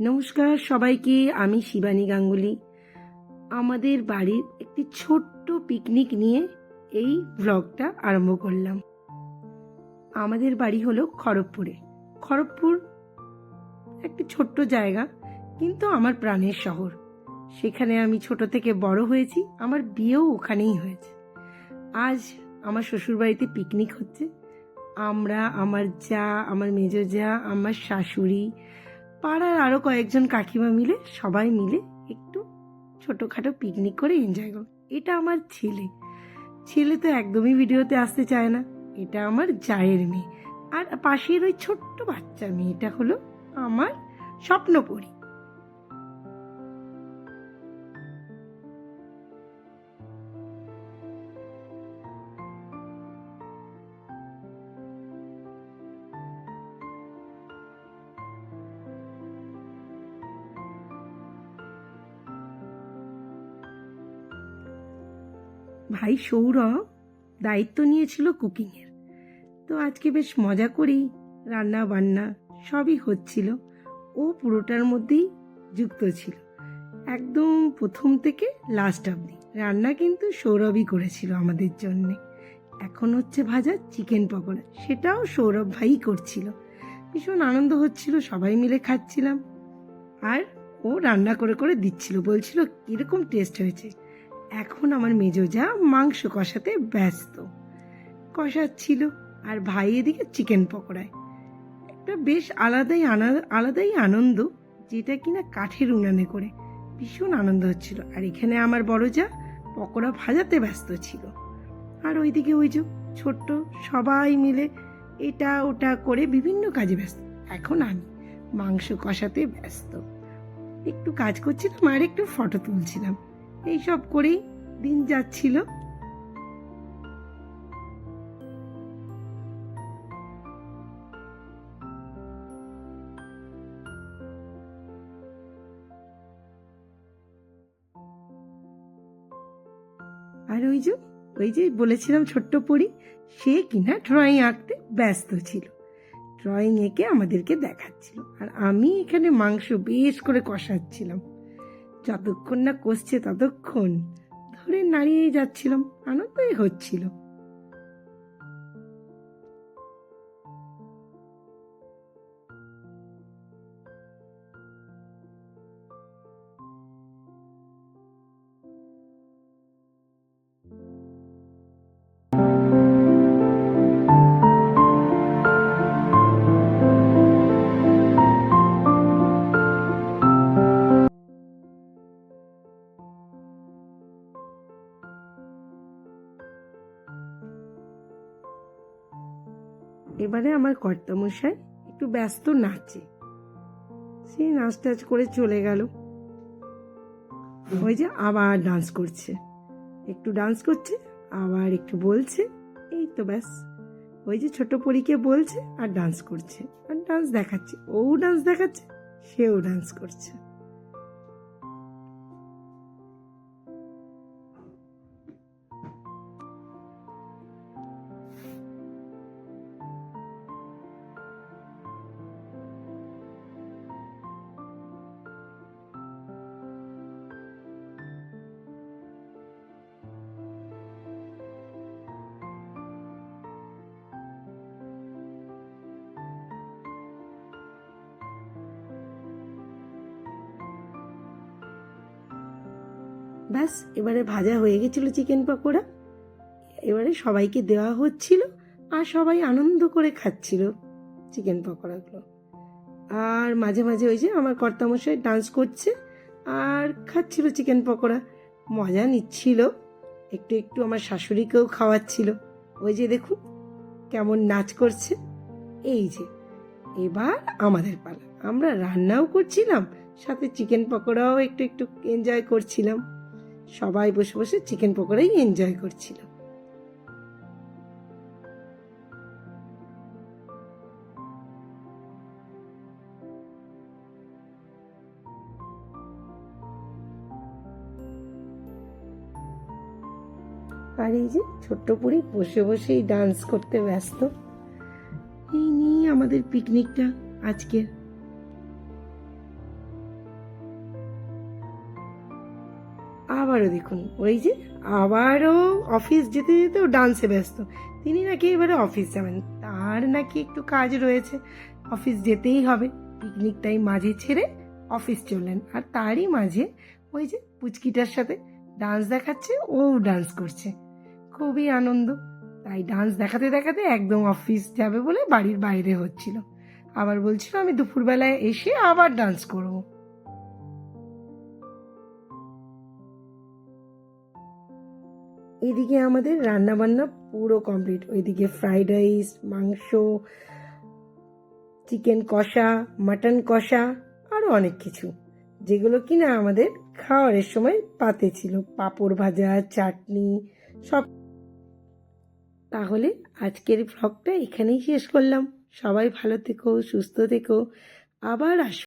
নমস্কার সবাইকে, আমি শিবানী গাঙ্গুলি। আমাদের বাড়ির একটি ছোট্ট পিকনিক নিয়ে এই ব্লগটা আরম্ভ করলাম। আমাদের বাড়ি হলো খড়গপুরে। খড়গপুর একটি ছোট্ট জায়গা, কিন্তু আমার প্রাণের শহর। সেখানে আমি ছোট থেকে বড় হয়েছি, আমার বিয়েও ওখানেই হয়েছে। আজ আমার শ্বশুরবাড়িতে পিকনিক হচ্ছে। আমরা, আমার যা, আমার মেজো যা, আমার শাশুড়ি পাড়ার আরও কয়েকজন কাকিমা মিলে, সবাই মিলে একটু ছোটোখাটো পিকনিক করে এনজয় করো এটা আমার ছেলে। ছেলে তো একদমই ভিডিওতে আসতে চায় না। এটা আমার জায়ের মেয়ে। আর পাশের ওই ছোট্ট বাচ্চা মেয়েটা হলো আমার স্বপ্নপরী। ভাই সৌরভ দায়িত্ব নিয়েছিল কুকিংয়ের। তো আজকে বেশ মজা করেই রান্না বান্না সবই হচ্ছিল। ও পুরোটার মধ্যেই যুক্ত ছিল। একদম প্রথম থেকে লাস্ট অবধি। রান্না কিন্তু সৌরভই করেছিল আমাদের জন্যে। এখন হচ্ছে ভাজা চিকেন পকোড়া। সেটাও সৌরভ ভাই করছিল। ভীষণ আনন্দ হচ্ছিল, সবাই মিলে খাচ্ছিলাম। আর ও রান্না করে করে দিচ্ছিল। বলছিল, কীরকম টেস্ট হয়েছে? এখন আমার মেজো যা মাংস কষাতে ব্যস্ত। কষাচ্ছিল আর ভাই এদিকে চিকেন পকোড়ায়। একটা বেশ আলাদাই আলাদাই আনন্দ, যেটা কিনা কাঠের উনানে করে। ভীষণ আনন্দ হচ্ছিল। আর এখানে আমার বড় যা পকোড়া ভাজাতে ব্যস্ত ছিল। আর ওইদিকে ওই যে ছোট্ট সবাই মিলে এটা ওটা করে বিভিন্ন কাজে ব্যস্ত। এখন আমি মাংস কষাতে ব্যস্ত। একটু কাজ করছিলাম আর একটু ফটো তুলছিলাম। এইসব করেই দিন যাচ্ছিল। আর ওই যে ওই যে বলেছিলাম ছোট্ট পড়ি সে কিনা ড্রয়িং আঁকতে ব্যস্ত ছিল। ড্রয়িং এঁকে আমাদেরকে দেখাচ্ছিল। আর আমি এখানে মাংস বেশ করে কষাচ্ছিলাম। যতক্ষণ না কষছে ততক্ষণ ধরে নাড়িয়েই যাচ্ছিলাম আনন্দই হচ্ছিল। এবারে আমার কর্তামশাই একটু ব্যস্ত নাচে। সেই নাচ টাচ করে চলে গেল। ওই যে আবার ডান্স করছে। একটু ডান্স করছে, আবার একটু বলছে, এই তো ব্যাস। ওই যে ছোট পরীকে বলছে আর ডান্স করছে। আর ডান্স দেখাচ্ছে। ও ডান্স দেখাচ্ছে, সেও ডান্স করছে। ব্যাস, এবারে ভাজা হয়ে গেছিল চিকেন পকোড়া। এবারে সবাইকে দেওয়া হচ্ছিল আর সবাই আনন্দ করে খাচ্ছিল চিকেন পকোড়াগুলো। আর মাঝে মাঝে ওই যে আমার কর্তামশাই ডান্স করছে আর খাচ্ছিল চিকেন পকোড়া। মজা নিচ্ছিল। একটু একটু আমার শাশুড়িকেও খাওয়াচ্ছিল। ওই যে দেখুন, কেমন নাচ করছে। এই যে, এবার আমাদের পালা। আমরা রান্নাও করছিলাম, সাথে চিকেন পকোড়াও একটু একটু এনজয় করছিলাম। সবাই বসে বসে চিকেন পকোড়াই এনজয় করছিল। আর এই যে ছোট্ট পুরি বসে বসেই ডান্স করতে ব্যস্ত। এই নিয়ে আমাদের পিকনিকটা আজকের। আবারও দেখুন, ওই যে আবারও অফিস যেতে যেতে ও ডান্সে ব্যস্ত। তিনি নাকি এবারে অফিস যাবেন, তার নাকি একটু কাজ রয়েছে। অফিস যেতেই হবে পিকনিকটাই মাঝে ছেড়ে অফিস চললেন। আর তারই মাঝে ওই যে পুচকিটার সাথে ডান্স দেখাচ্ছে, ও ডান্স করছে। খুবই আনন্দ। তাই ডান্স দেখাতে দেখাতে একদম অফিস যাবে বলে বাড়ির বাইরে হচ্ছিল। আবার বলছিল, আমি দুপুরবেলায় এসে আবার ডান্স করব। এদিকে আমাদের রান্না বান্না পুরো কমপ্লিট। ওইদিকে ফ্রাইড রাইস, মাংস, চিকেন কষা, মাটন কষা আরও অনেক কিছু, যেগুলো কিনা আমাদের খাওয়ারের সময় পাতে ছিল। পাঁপড় ভাজা, চাটনি, সব। তাহলে আজকের ভ্লগটা এখানেই শেষ করলাম। সবাই ভালো থেকো, সুস্থ থেকো। আবার আসব